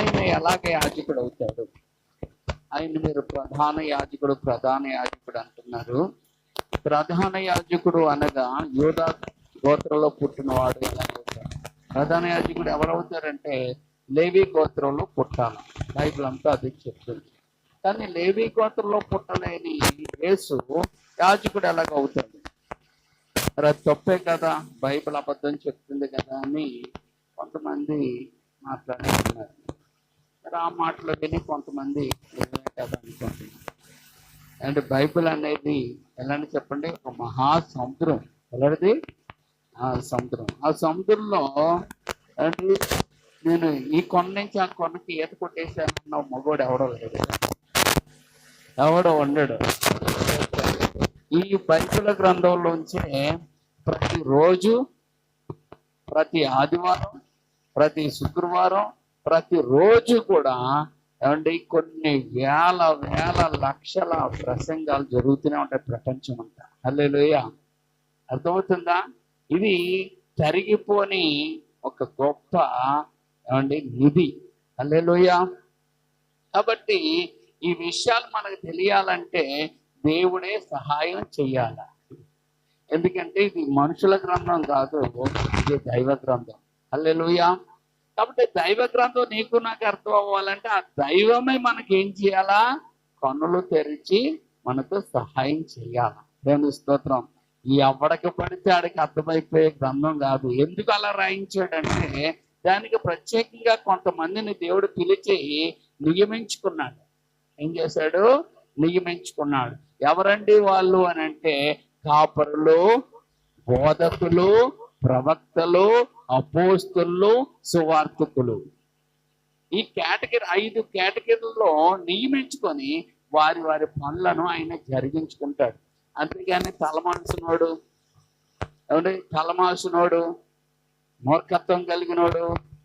ఆయన ఎలాగ యాజకుడు అవుతాడు? ఆయన మీరు ప్రధాన యాజకుడు ప్రధాన యాజకుడు అంటున్నారు. ప్రధాన యాజకుడు అనగా యూదా గోత్రంలో పుట్టినవాడు ప్రధాన యాజకుడు ఎవరవుతారంటే లేవి గోత్రంలో పుట్టాలి. బైబిల్ అంతా అది చెప్తుంది. కానీ లేవి గోత్రంలో పుట్టలేని యేసు యాజకుడు ఎలాగ అవుతాడు? మరి అది తప్పే కదా? బైబిల్ అబద్ధం చెప్తుంది కదా అని కొంతమంది మాట్లాడుతున్నారు. ఆ మాటలు విని కొంతమంది అండ్ బైబిల్ అనేది ఎలా అని చెప్పండి? ఒక మహా సముద్రం ఎలాంటిది? ఆ సముద్రం. ఆ సముద్రంలో నేను ఈ కొండ నుంచి ఆ కొండకి ఈత కొట్టేసానన్న మగోడు ఎవడో లేడు. ఎవడో ఉండడు. ఈ బైబిల్ గ్రంథంలోంచే ప్రతిరోజు ప్రతి ఆదివారం ప్రతి శుక్రవారం ప్రతి రోజు కూడా ఏమండి కొన్ని వేల వేల లక్షల ప్రసంగాలు జరుగుతూనే ఉంటాయి ప్రపంచం అంతా. హల్లెలూయ. అర్థమవుతుందా? ఇది తరిగిపోని ఒక గొప్ప ఏమండి నిధి. హల్లెలూయ. కాబట్టి ఈ విషయాలు మనకు తెలియాలంటే దేవుడే సహాయం చెయ్యాల. ఎందుకంటే ఇది మనుషుల గ్రంథం కాదు ఇది దైవ గ్రంథం. అల్లెలుయా కాబట్టి దైవ గ్రంథం నీకు నాకు అర్థం అవ్వాలంటే ఆ దైవమే మనకి ఏం చేయాలా? కన్నులు తెరిచి మనకు సహాయం చేయాల? దేవుని స్తోత్రం. ఈ ఎవడికి పడితే ఆడికి అర్థమైపోయే గ్రంథం కాదు. ఎందుకు అలా రాయించాడంటే దానికి ప్రత్యేకంగా కొంతమందిని దేవుడు పిలిచి నియమించుకున్నాడు. ఏం చేశాడు? నియమించుకున్నాడు. ఎవరండి వాళ్ళు అని అంటే కాపరులు బోధకులు ప్రవక్తలు అపోస్తులు సువార్థకులు ఈ కేటగిరీ ఐదు కేటగిరీలో నియమించుకొని వారి వారి పనులను ఆయన జరిగించుకుంటాడు. అంతేగాని తలమాసినోడు ఏమంటే తలమాసినోడు మూర్ఖత్వం కలిగినోడు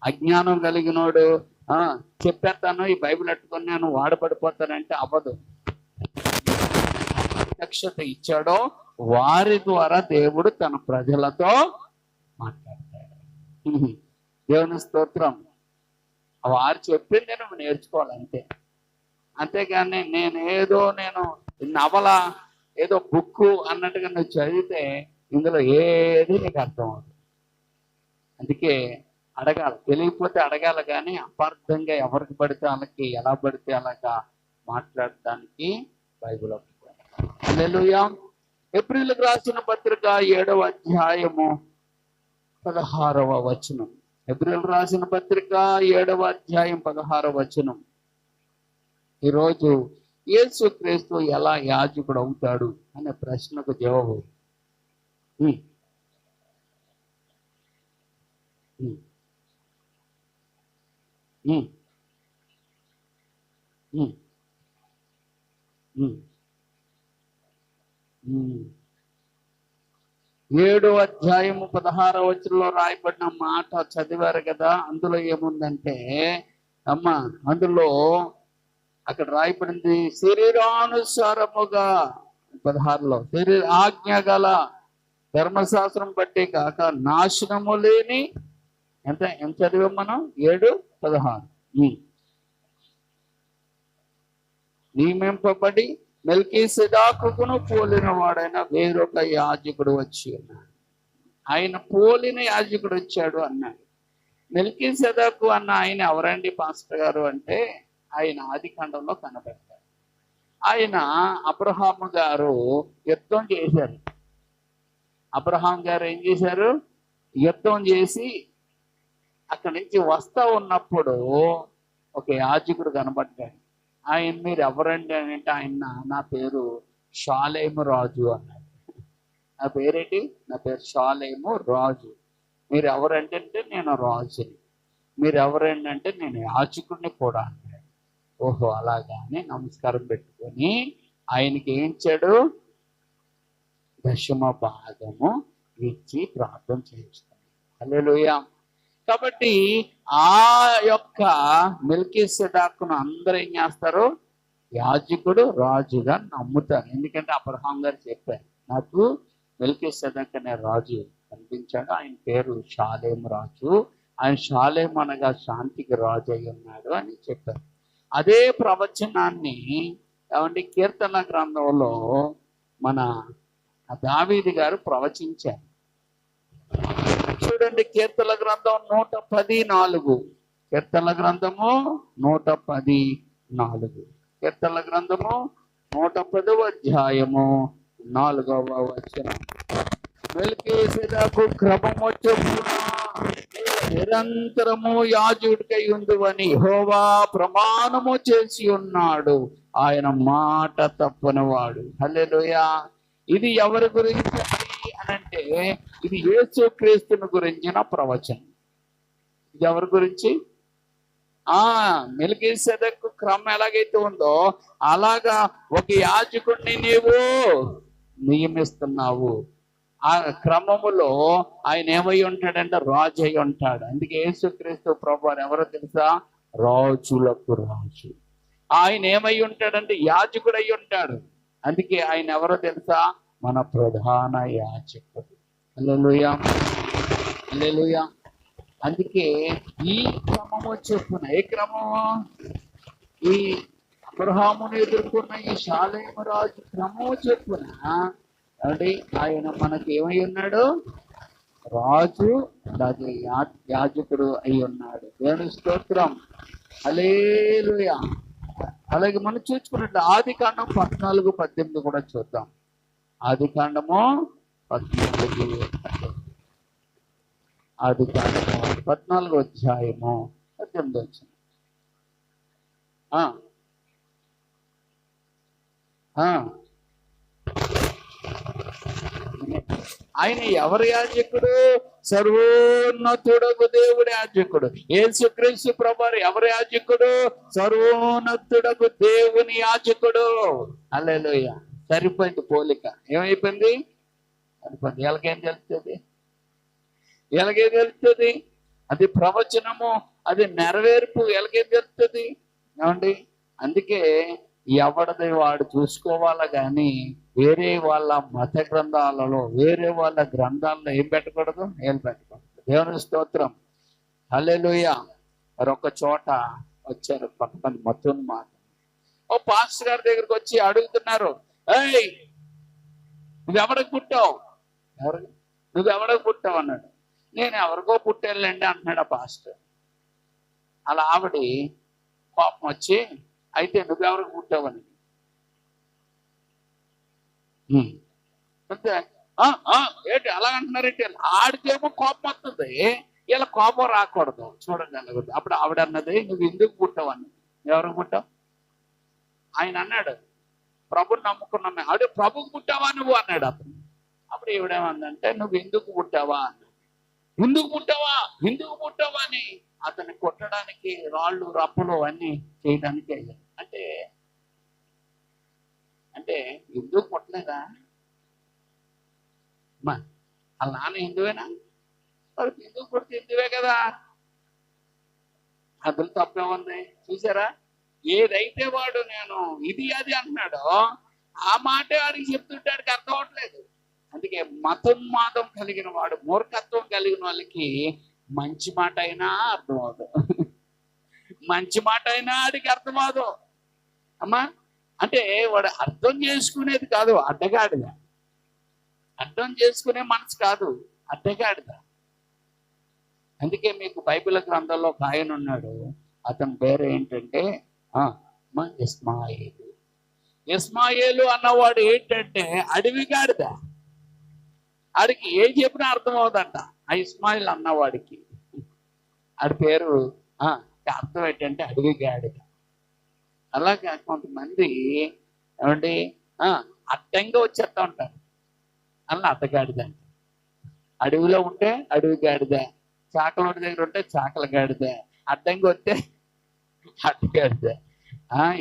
అజ్ఞానం కలిగినోడు ఆ చెప్పేస్తాను ఈ బైబిల్ అట్టుకొని నేను వాడబడిపోతానంటే అవ్వదు. ప్రత్యక్షత ఇచ్చాడో వారి ద్వారా దేవుడు తన ప్రజలతో మాట్లాడు. దేవుని స్తోత్రం. వారు చెప్పింది నువ్వు నేర్చుకోవాలి అంతే. అంతేగాని నేను ఏదో నేను నవల ఏదో బుక్ అన్నట్టుగా నువ్వు చదివితే ఇందులో ఏది నీకు అర్థం అవుతుంది అందుకే అడగాలి. తెలియకపోతే అడగాలి కానీ అపార్థంగా ఎవరికి పడితే వాళ్ళకి ఎలా పడితే అలాగా మాట్లాడడానికి బైబిల్ ఒప్పుకోవాలి ఏప్రిల్కి రాసిన పత్రిక ఏడవ అధ్యాయము పదహారవ వచనం ఏప్రిల్ రాసిన పత్రిక ఏడవ అధ్యాయం పదహారవ వచనం ఈరోజు యేసు క్రీస్తు ఎలా యాజకుడు అవుతాడు అనే ప్రశ్నకు జవాబు ఉమ్. ఉమ్. ఉమ్. ఏడో ఏడు అధ్యాయము పదహార వచనంలో రాయబడిన మాట చదివారు కదా అందులో ఏముందంటే అమ్మ అందులో అక్కడ రాయబడింది శరీరానుసారముగా పదహారులో శరీర ఆజ్ఞ గల ధర్మశాస్త్రం బట్టి కాక నాశనము లేని ఎంత ఎంత చదివాం మనం? ఏడు పదహారు. నియమింపబడి మెల్కీ సిడాకును పోలిన వాడైన వేరొక యాజకుడు వచ్చి ఉన్నాడు. ఆయన పోలిన యాజకుడు వచ్చాడు అన్నాడు. మెల్కీ సెదాకు అన్న ఆయన ఎవరండి పాస్టర్ గారు అంటే ఆయన ఆది ఖండంలో కనబడతారు ఆయన అబ్రహాము గారు యుద్ధం చేశారు. అబ్రహాం గారు ఏం చేశారు? యుద్ధం చేసి అక్కడి నుంచి వస్తా ఉన్నప్పుడు ఒక యాజకుడు కనబడ్డాడు. ఆయన మీరు ఎవరండి అని అంటే ఆయన నా పేరు షాలేము రాజు అన్నాడు. నా పేరేంటి? నా పేరు షాలేము రాజు. మీరు ఎవరంటే అంటే నేను రాజుని. మీరు ఎవరండి అంటే నేను యాచకుడిని కూడా అన్నాడు. ఓహో అలాగా అని నమస్కారం పెట్టుకొని ఆయనకి ఏం ఇచ్చాడు? దశమ భాగము ఇచ్చి ప్రార్థన చేయించుకున్నాడు. అల్లెలుయా కాబట్టి ఆ యొక్క మిల్కీ సెదాకును అందరూ ఏం చేస్తారు? యాజకుడు రాజుగా నమ్ముతారు. ఎందుకంటే అబ్రహాం గారు చెప్పారు నాకు మిల్కీ సెదాక్ అనే రాజు కనిపించాడు. ఆయన పేరు షాలేం రాజు. ఆయన షాలేం అనగా శాంతికి రాజు అయి ఉన్నాడు అని చెప్పారు. అదే ప్రవచనాన్ని ఏమంటే కీర్తన గ్రంథంలో మన దావీది గారు ప్రవచించారు. చూడండి కీర్తన గ్రంథం నూట పది నాలుగు కీర్తన గ్రంథము నూట పది నాలుగు కీర్తన గ్రంథము నూట పదవ అధ్యాయము నాలుగవ వచనం. వెలికేసేదాకు క్రమము చొప్పున? నిరంతరము యాజుడికై ఉందని హోవా ప్రమాణము చేసి ఉన్నాడు. ఆయన మాట తప్పనివాడు. హల్లెలూయా. ఇది ఎవరి గురించి అనంటే ఇది యేసు క్రీస్తుని గురించిన ప్రవచనం. ఇది ఎవరి గురించి? ఆ మెలిగేసేదకు క్రమం ఎలాగైతే ఉందో అలాగా ఒక యాజకుడిని నీవు నియమిస్తున్నావు. ఆ క్రమములో ఆయన ఏమై ఉంటాడంటే రాజు అయి ఉంటాడు. అందుకే యేసుక్రీస్తు ప్రభు అని ఎవరో తెలుసా? రాజులకు రాజు. ఆయన ఏమై ఉంటాడంటే యాజకుడు అయి ఉంటాడు. అందుకే ఆయన ఎవరో తెలుసా? మన ప్రధాన యాచకుడు. Alleluia hallelujah. అందుకే ఈ క్రమము చెప్పున ఏ క్రమము? ఈ అబ్రహామును ఎదుర్కొన్న ఈ శాలేమ రాజు క్రమము చెప్పున అంటే ఆయన మనకి ఏమై ఉన్నాడు? రాజు అలాగే యాజకుడు అయి ఉన్నాడు. దేవుని స్తోత్రం. అలేలుయా అలాగే మనం చూసుకున్నట్టు ఆది కాండం పద్నాలుగు పద్దెనిమిది కూడా చూద్దాం. ఆది కాండము పద్నాలుగు ఆది కాండము పద్నాలుగు అధ్యాయము పద్దెనిమిది వచ్చిన ఆయన ఎవరి యాజకుడు? సర్వోన్నతుడకు దేవుడి యాజకుడు. ఏసుక్రీస్తు ప్రభారు ఎవరి యాజకుడు? సర్వోన్నతుడకు దేవుని యాజకుడు. అల్లెలుయ్య సరిపోయింది పోలిక. ఏమైపోయింది? సరిపోయింది. ఎలాగేం తెలుస్తుంది? ఎలాగే తెలుస్తుంది? అది ప్రవచనము అది నెరవేర్పు. ఎలాగే తెలుస్తుంది? ఏమండి? అందుకే ఎవడది వాడు చూసుకోవాలా కానీ వేరే వాళ్ళ మత గ్రంథాలలో వేరే వాళ్ళ గ్రంథాల్లో ఏం పెట్టకూడదు? ఏం పెట్టకూడదు. దేవుని స్తోత్రం. హలెలుయ మరొక చోట వచ్చారు కొంతమంది మతున్ మాట ఓ పాస్టర్ గారి దగ్గరికి వచ్చి అడుగుతున్నారు ఏయ్ నువ్వెవడికి పుట్టావు ఎవరు? నువ్వెవడికి పుట్టావు అన్నాడు. నేను ఎవరికో పుట్టానులేండి అంటున్నాడు ఆ పాస్టర్. అలా ఆవిడ కోపం వచ్చి అయితే నువ్వెవరికి పుట్టావని ఉమ్. అంతే. ఆ, ఆ, ఏంటి అలా అంటున్నారేంటి ఆడితేమో కోపం వస్తుంది. ఇలా కోపం రాకూడదు. చూడండి అన్నది అప్పుడు ఆవిడ అన్నది నువ్వు ఎందుకు పుట్టావు? అన్నది ఎవరికి పుట్టావు? ఆయన అన్నాడు. ప్రభుని నమ్ముకున్నాను ఆవిడ ప్రభుకు పుట్టావా నువ్వు? అన్నాడు అతను అప్పుడు ఈవిడేమందంటే నువ్వు ఎందుకు పుట్టావా? అన్నాడు ఎందుకు పుట్టావా? ఎందుకు పుట్టావా? అని అతన్ని కొట్టడానికి రాళ్ళు రప్పలు అన్ని చేయడానికి వెళ్ళాడు అంటే అంటే ఎందుకు పుట్టలేదా మా వాళ్ళ నాన్న హిందువేనా? వాళ్ళకి ఎందుకు పుడితే హిందువే కదా? అందులో ఉంది చూసారా? ఏదైతే వాడు నేను ఇది అది అంటున్నాడో ఆ మాటే వాడికి చెప్తుంటే వాడికి అర్థం అవట్లేదు. అందుకే మతోన్మాదం కలిగిన వాడు మూర్ఖత్వం కలిగిన వాళ్ళకి మంచి మాట అయినా అర్థం మంచి మాట అయినా ఆడికి అర్థం అమ్మా అంటే వాడు అర్థం చేసుకునేది కాదు అడ్డగాడిద. అర్థం చేసుకునే మనసు కాదు అడ్డగాడిద. అందుకే మీకు బైబిల్ గ్రంథంలో ఒక ఆయన ఉన్నాడు అతని పేరు ఏంటంటే ఇస్మాయిలు. ఇస్మాయిలు అన్నవాడు ఏంటంటే అడవిగాడిద. ఆడికి ఏం చెప్పినా అర్థం అవుదంట ఆ ఇస్మాయిల్ అన్నవాడికి. ఆడి పేరు ఆ, అర్థం ఏంటంటే అడవి గాడిద అలాగే కొంతమంది ఏమండి ఆ, అడ్డంగా వచ్చేస్తా ఉంటారు. అలా అడ్డగాడిద అంట అడవిలో ఉంటే అడవి గాడిద చాకలోడి దగ్గర ఉంటే చాకల గాడిద అడ్డంగా వస్తే అడ్డగాడిద.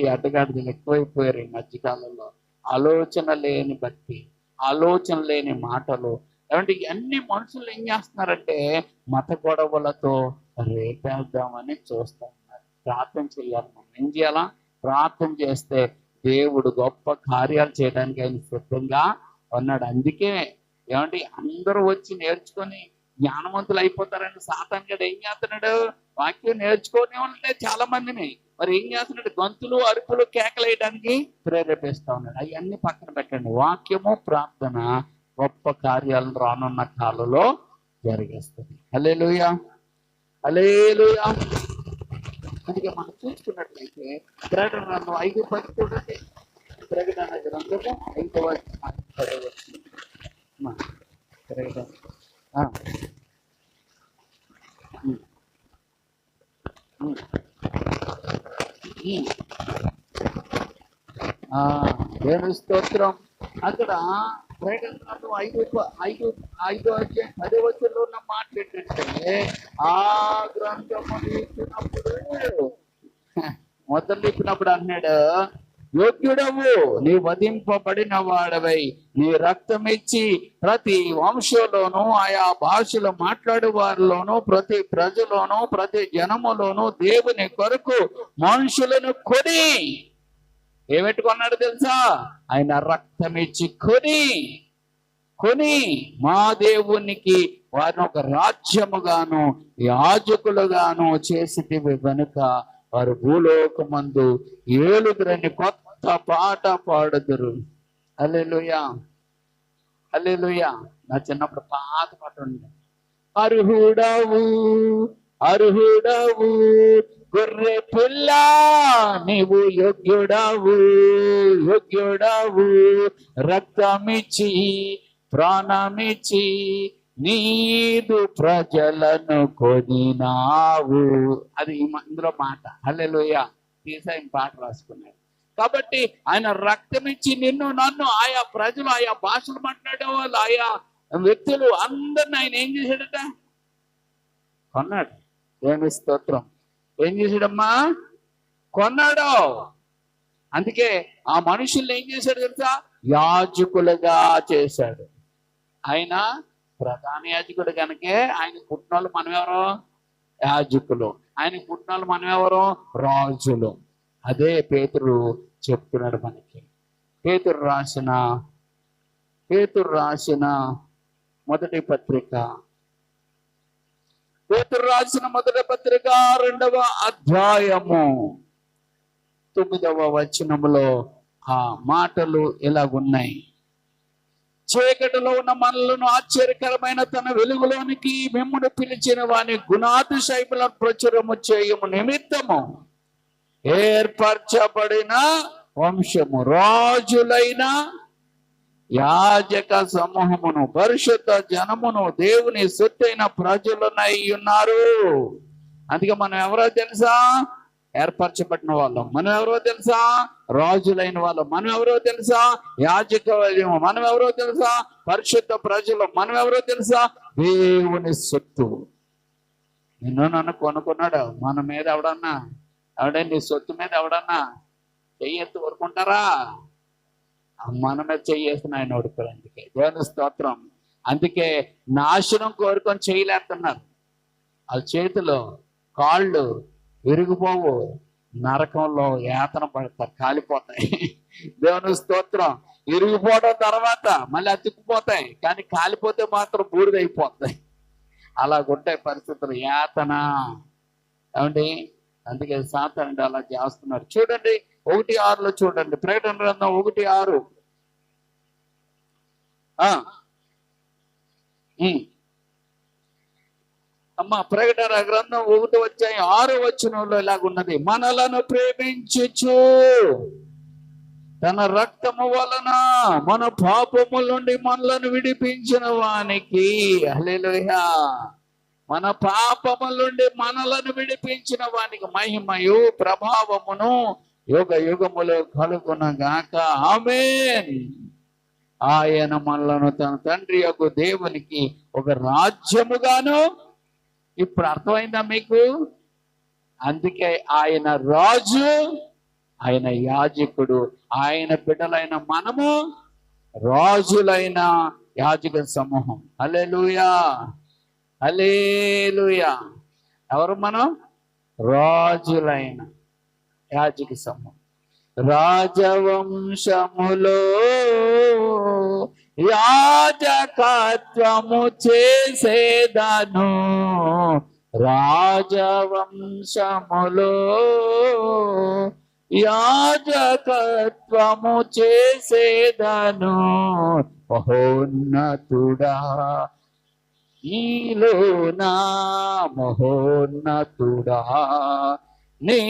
ఈ అడ్డగాడిదలు ఎక్కువైపోయారు ఈ మధ్యకాలంలో. ఆలోచన లేని భక్తి ఆలోచన లేని మాటలు. ఏమంటే అన్ని మనుషులు ఏం చేస్తున్నారంటే మత గొడవలతో రేపేద్దామని చూస్తున్నారు ప్రార్థన చేయాలి మనం. ఏం చేయాలా? ప్రార్థన చేస్తే దేవుడు గొప్ప కార్యాలు చేయడానికి ఆయన సిద్ధంగా ఉన్నాడు. అందుకే ఏమంటే అందరూ వచ్చి నేర్చుకొని జ్ఞానవంతులు అయిపోతారని సాతాన్ ఏం చేస్తున్నాడు? వాక్యం నేర్చుకునే ఉంటే చాలా మందిని. మరి ఏం చేస్తున్నాడు? గొంతులు అరుపులు కేకలేయడానికి ప్రేరేపిస్తా ఉన్నాడు. అవన్నీ పక్కన పెట్టండి. వాక్యము ప్రార్థన గొప్ప కార్యాలను రానున్న కాలంలో జరిగేస్తుంది. హలేలుయా హలేలుయా అందుకే మనం చూసుకున్నట్లయితే ప్రకటన ఐదు పది చూడండి ప్రకటన గ్రంథము ఐదవ పదవచ్చు ప్రకటన. దేవుని స్తోత్రం? అక్కడ ప్రకటన ఐదు ఐదు ఐదు అధ్యాయం పది వచ్చంలో ఉన్న మాట ఏంటంటే ఆ గ్రంథము ఇచ్చినప్పుడు మొదలు ఇచ్చినప్పుడు అన్నాడు యోగ్యుడవు. నీ వధింపబడిన వాడవై. నీ రక్తం ఇచ్చి ప్రతి వంశంలోనూ ఆయా భాషలు మాట్లాడు వారిలోనూ ప్రతి ప్రజలోనూ ప్రతి జనములోను దేవుని కొరకు మనుషులను కొని. ఏమెట్టుకున్నాడు తెలుసా? ఆయన రక్తం ఇచ్చి కొని. కొని మా దేవునికి వారిని ఒక రాజ్యముగాను యాజకులుగాను చేసి కనుక వారు భూలోకమందు ఏలుగురని కొత్త పాట పాడుదురు. అల్లెలుయా అల్లెలుయా నా చిన్నప్పుడు పాత పాట ఉండే. అర్హుడవు అర్హుడవు గొర్రె పిల్ల నీవు యోగ్యుడవు యోగ్యుడవు. రక్తమిచ్చి ప్రాణమిచ్చి నీదు ప్రజలను కొనినావు. అది ఇందులో మాట అల్లెలుయా తీసా ఈ పాట రాసుకున్నాడు. కాబట్టి ఆయన రక్తమిచ్చి నిన్ను నన్ను ఆయా ప్రజలు ఆయా భాషలు మాట్లాడే వాళ్ళు ఆయా వ్యక్తులు అందరిని ఆయన ఏం చేశాడట? కొన్నాడు. దేవుని స్తోత్రం. ఏం చేశాడమ్మా? కొన్నాడు. అందుకే ఆ మనుషుల్ని ఏం చేశాడు తెలుసా? యాజకులుగా చేశాడు. ఆయన ప్రధాన యాజకుడు కనుకే ఆయన పుట్టినోళ్ళు మనం యాజకులు. ఆయన పుట్టినోళ్ళు మనం రాజులు. అదే పేతురు చెప్తున్నాడు మనకి. పేతురు రాసిన పేతురు రాసిన మొదటి పత్రిక. పేతురు రాసిన మొదటి పత్రిక రెండవ అధ్యాయము. తొమ్మిదవ వచనములో ఆ మాటలు ఇలాగున్నాయి చీకటిలో ఉన్న మనలను ఆశ్చర్యకరమైన తన వెలుగులోనికి మిమ్మును పిలిచిన వాని గుణాతిశైపులను ప్రచురము చేయము నిమిత్తము. ఏర్పరచబడిన వంశము రాజులైన యాజక సమూహమును పరిశుద్ధ జనమును దేవుని సొత్తైన ప్రజలనై ఉన్నారు. అందుకే మనం ఎవరో తెలుసా? ఏర్పరచబడిన వాళ్ళం. మనం ఎవరో తెలుసా? రాజులైన వాళ్ళం. మనం ఎవరో తెలుసా? యాజక మనం ఎవరో తెలుసా? పరిశుద్ధ ప్రజలు. మనం ఎవరో తెలుసా? దేవుని సొత్తు. నిన్ను నన్ను కొనుక్కున్నాడు. మన మీద ఎవడన్నా ఎవడైనా నీ సొత్తు మీద ఎవడన్నా చెయ్యెత్తి ఊరుకుంటారా? మన మీద చెయ్యేసిన ఆయన ఓడిపోయారు అందుకే. దేవుని స్తోత్రం. అందుకే నాశనం కోరుకొని చేయలేస్తున్నారు. వాళ్ళ చేతిలో కాళ్ళు విరిగిపోవు నరకంలో యాతన పడతారు కాలిపోతాయి. దేవుని స్తోత్రం. విరిగిపోవడం తర్వాత మళ్ళీ అతుక్కుపోతాయి కానీ కాలిపోతే మాత్రం బూడిదైపోతాయి. అలాగుంటాయి పరిస్థితులు. యాతన. ఏమండి? అందుకే సాతానుడు అలా చేస్తున్నారు. చూడండి ఒకటి ఆరులో చూడండి. ప్రకటన గ్రంథం ఒకటి ఆరు. ఆ. అమ్మ ప్రకటన గ్రంథం ఒకటి వచ్చాయి ఆరు వచనంలో ఇలాగున్నది మనలను ప్రేమించచ్చు తన రక్తము వలన మన పాపముల నుండి మనలను విడిపించిన వానికి. హల్లెలూయా. మన పాపముల నుండి మనలను విడిపించిన వానికి మహిమయు ప్రభావమును యుగ యుగములో కలుగునగాక. ఆమేన్. ఆయన మనలను తన తండ్రి యొక్క దేవునికి ఒక రాజ్యముగాను. ఇప్పుడు అర్థమైందా మీకు? అందుకే ఆయన రాజు ఆయన యాజకుడు ఆయన బిడ్డలైన మనము రాజులైన యాజక సమూహం. అలెలుయా అలేలుయా ఎవరు మనం? రాజులైన యాజకి సమూహం రాజవంశములో యాజకత్వము చేసేదను. రాజవంశములో యాజకత్వము చేసేదను. మహోన్నతుడా నీలో నా మహోన్నతుడా? నీ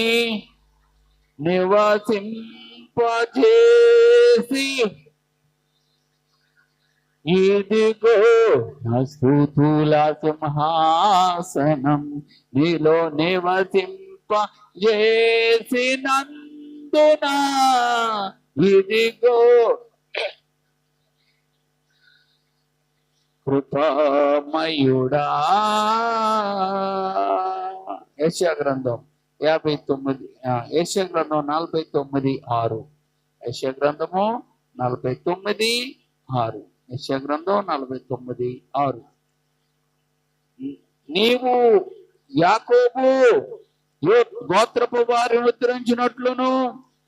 నివసింపజేసి ఇదిగో నా సింహాసనం నీలో నివసింప చేసినందున ఇదిగో కృపామయుడా. ఏషియా గ్రంథం యాభై తొమ్మిది ఏషియా గ్రంథం నలభై తొమ్మిది ఆరు. ఏషియా గ్రంథము నలభై తొమ్మిది ఆరు. ఏషియా గ్రంథం నలభై తొమ్మిది ఆరు. నీవు యాకోబు గోత్రపు వారి ఉత్తరించినట్లును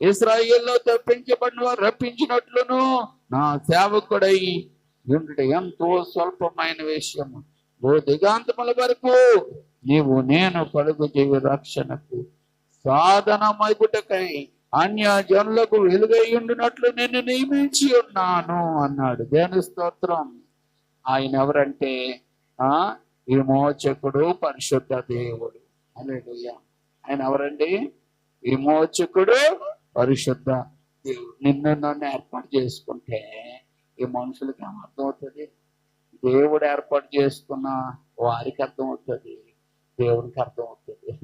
ఇస్రాయిల్లో తప్పించబడిన వారు రప్పించినట్లును నా సేవకుడై ఉండుట ఎంతో స్వల్పమైన విషయము. ఓ దిగాంతముల వరకు నీవు నేను కలుగు జీవి రక్షణకు సాధనమైగుటకై అన్య జనులకు వెలుగై ఉండినట్లు నేను నియమించి ఉన్నాను అన్నాడు. దేని స్తోత్రం? ఆయన ఎవరంటే? ఆ? విమోచకుడు పరిశుద్ధ దేవుడు. హల్లెలూయా. ఆయన ఎవరండి? విమోచకుడు పరిశుద్ధ దేవుడు. నిన్ను నన్ను ఏర్పాటు చేసుకుంటే ఈ మనుషులకి ఏం అర్థమవుతుంది దేవుడు ఏర్పాటు చేసుకున్న వారికి అర్థమవుతుంది. దేవునికి అర్థమవుతుంది.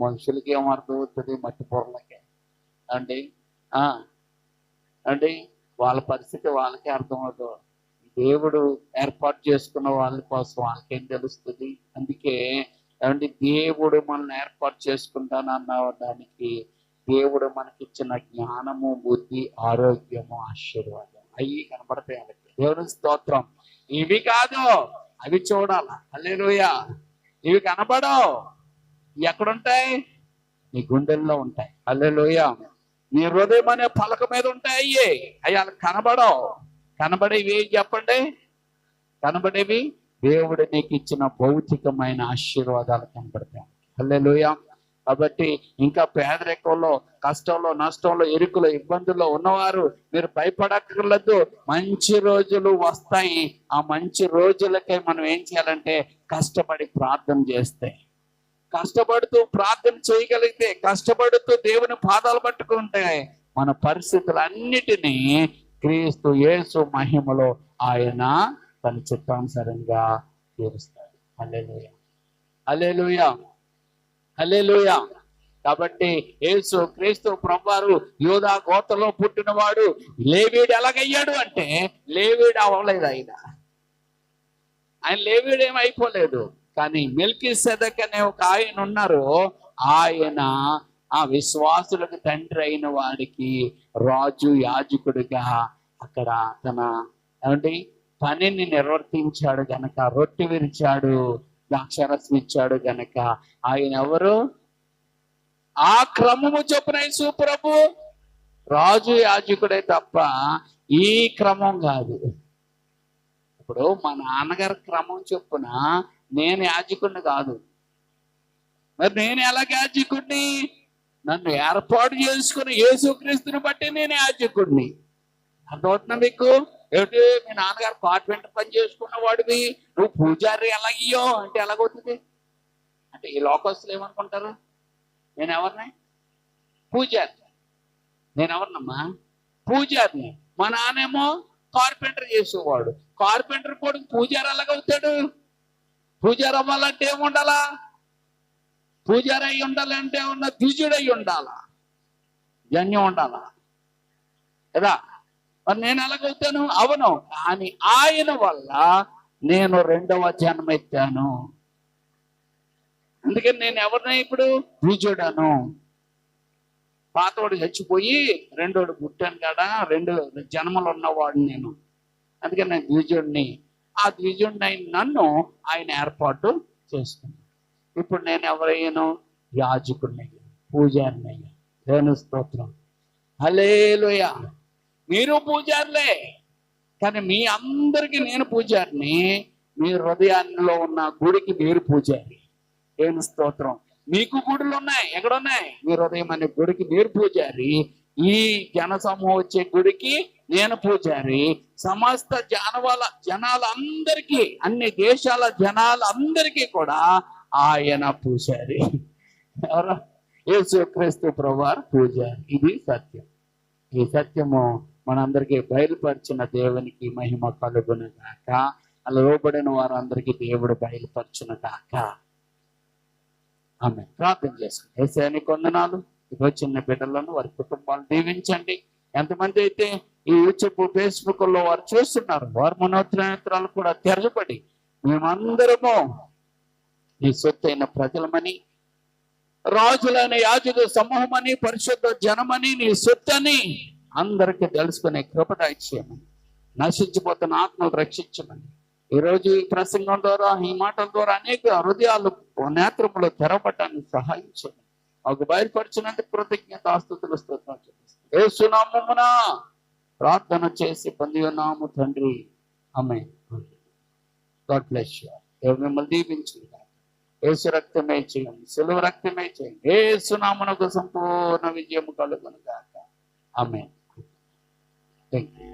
మనుషులకి ఏం అర్థమవుతుంది? మట్టి పొరలకి. అండి? ఆ? అండి? వాళ్ళ పరిస్థితి వాళ్ళకే అర్థమవుతుంది దేవుడు ఏర్పాటు చేసుకున్న వాళ్ళ కోసం వాళ్ళకేం తెలుస్తుంది? అందుకే అండి దేవుడు మనల్ని ఏర్పాటు చేసుకుంటానన్న దానికి దేవుడు మనకిచ్చిన జ్ఞానము బుద్ధి ఆరోగ్యము ఆశీర్వాదం. అవి కనపడతాయి వాళ్ళకి దేవుని స్తోత్రం. ఇవి కాదు అవి చూడాల. హల్లెలూయా. ఇవి కనపడవు. ఎక్కడుంటాయి? నీ గుండెల్లో ఉంటాయి. హల్లెలూయా. నీ హృదయం అనే పలక మీద ఉంటాయి అయ్యి. అవి వాళ్ళకి కనబడవు. కనబడేవి ఏం చెప్పండి. కనబడేవి దేవుడు నీకు ఇచ్చిన భౌతికమైన ఆశీర్వాదాలు కనబడతాయి. హల్లెలూయా. కాబట్టి ఇంకా పేదరికంలో కష్టంలో నష్టంలో ఇరుకులో ఇబ్బందుల్లో ఉన్నవారు మీరు భయపడక్కర్లేదు. మంచి రోజులు వస్తాయి. ఆ మంచి రోజులకై మనం ఏం చేయాలంటే కష్టపడి ప్రార్థన చేస్తే. కష్టపడుతూ ప్రార్థన చేయగలిగితే కష్టపడుతూ దేవుని పాదాలు పట్టుకుంటే మన పరిస్థితులన్నిటినీ క్రీస్తు యేసు మహిమలో ఆయన తన చిత్తానుసారంగా తీరుస్తాడు. అల్లెలుయ అల్లెలుయ హలేలుయ కాబట్టి యేసు క్రీస్తు ప్రభువారు యోధా గోతలో పుట్టినవాడు. లేవీడు ఎలాగయ్యాడు అంటే లేవీడు అవ్వలేదు ఆయన. ఆయన లేవీడు ఏం అయిపోలేదు. కానీ మిల్కీ సెదక్ అనే ఒక ఆయన ఉన్నారు. ఆయన ఆ విశ్వాసులకు తండ్రి అయిన వాడికి రాజు యాజకుడిగా అక్కడ తన ఏమండి? పనిని నిర్వర్తించాడు కనుక రొట్టె విరిచాడు. ద్రాక్షారసం ఇచ్చాడు గనక. ఆయన ఎవరు? ఆ క్రమము చొప్పున యేసు ప్రభు రాజు యాజకుడే తప్ప ఈ క్రమం కాదు. ఇప్పుడు మా నాన్నగారి క్రమం చొప్పున నేను యాజకుడిని కాదు. మరి నేను ఎలా యాజకుడిని? నన్ను ఏర్పాటు చేసుకుని యేసుక్రీస్తుని బట్టి నేను యాజకుడిని. అర్థమవుతున్నా మీకు? ఏమిటి? మీ నాన్నగారు కార్పెంటర్ పని చేసుకున్న వాడివి. నువ్వు పూజారి ఎలాగయ్యో? అంటే ఎలాగవుతుంది అంటే ఈ లోకస్తులు ఏమనుకుంటారు? నేను ఎవరిని పూజారి నేను ఎవరినమ్మా పూజారిని. మా నాన్నేమో కార్పెంటర్ చేసేవాడు. కార్పెంటర్ కూడా పూజారి ఎలాగవుతాడు? పూజారి అవ్వాలంటే ఏముండాలా? పూజారి అయి ఉండాలంటే ఉన్న ద్విజుడై ఉండాలా? జన్యం ఉండాలా? కదా? మరి నేను ఎలాగవుతాను అవును. కానీ ఆయన వల్ల నేను రెండవ జన్మ ఎత్తాను అందుకని నేను ఎవరిని ఇప్పుడు? ద్విజుడను. పాతవాడు చచ్చిపోయి రెండోడు పుట్టాను కదా రెండు జన్మలు ఉన్నవాడు నేను. అందుకని నేను ద్విజుడిని. ఆ ద్విజుడిని అయిన నన్ను ఆయన ఏర్పాటు చేసుకున్నాను ఇప్పుడు నేను ఎవరయ్యాను? యాజకుడిని పూజారిని అయ్యా స్తోత్రం. హలేలుయా మీరు పూజారులే. కానీ మీ అందరికి నేను పూజారిని. మీ హృదయాల్లో ఉన్న గుడికి మీరు పూజారి. ఏమి స్తోత్రం? మీకు గుడులు ఉన్నాయి. ఎక్కడ ఉన్నాయి మీ హృదయం అనే గుడికి మీరు పూజారి. ఈ జనసమూహం వచ్చే గుడికి నేను పూజారి. సమస్త జనవాల జనాలందరికీ అన్ని దేశాల జనాలందరికీ కూడా ఆయన పూజారి. ఎవరు? యేసు క్రీస్తు ప్రభువారు పూజారి. ఇది సత్యం. ఈ సత్యము మనందరికీ బయలుపరిచిన దేవునికి మహిమ కలుగును గాక అలా లోబడిన వారందరికీ దేవుడు బయలుపరచును గాక ఆమె ప్రార్థన చేసుకుని ఏసాని కొందనాలు ఇదిగో చిన్న బిడ్డలను వారి కుటుంబాలు దీవించండి. ఎంతమంది అయితే ఈ యూట్యూబ్ ఫేస్బుక్లో వారు చూస్తున్నారు వారి మనోత్రేత్రాలు కూడా తెరచబడి మేమందరము నీ సొత్తైన ప్రజలమని రాజులైన యాజుల సమూహమని పరిశుద్ధ జనమని నీ సొత్తని అందరికీ తెలుసుకునే కృప దయచేయమని నశించిపోతున్న ఆత్మలు రక్షించమని. ఈ రోజు ఈ ప్రసంగం ద్వారా ఈ మాటల ద్వారా అనేక హృదయాలు నేత్రములు తెరవటానికి సహాయించండి మాకు బయలుపరిచినందుకు కృతజ్ఞత ఆస్తుతులు స్తోత్రం ఏ ప్రార్థన చేసి పొంది ఉన్నాము తండ్రి. అమ్మే గాడ్ బ్లెస్ యూ మిమ్మల్ని దీవించింది ఏసు రక్తమే చేయండి. సెలవు రక్తమే చేయండి. ఏ సునామునకు సంపూర్ణ విజయం కలుగును కాక ఆమె థ్యాంక్ యూ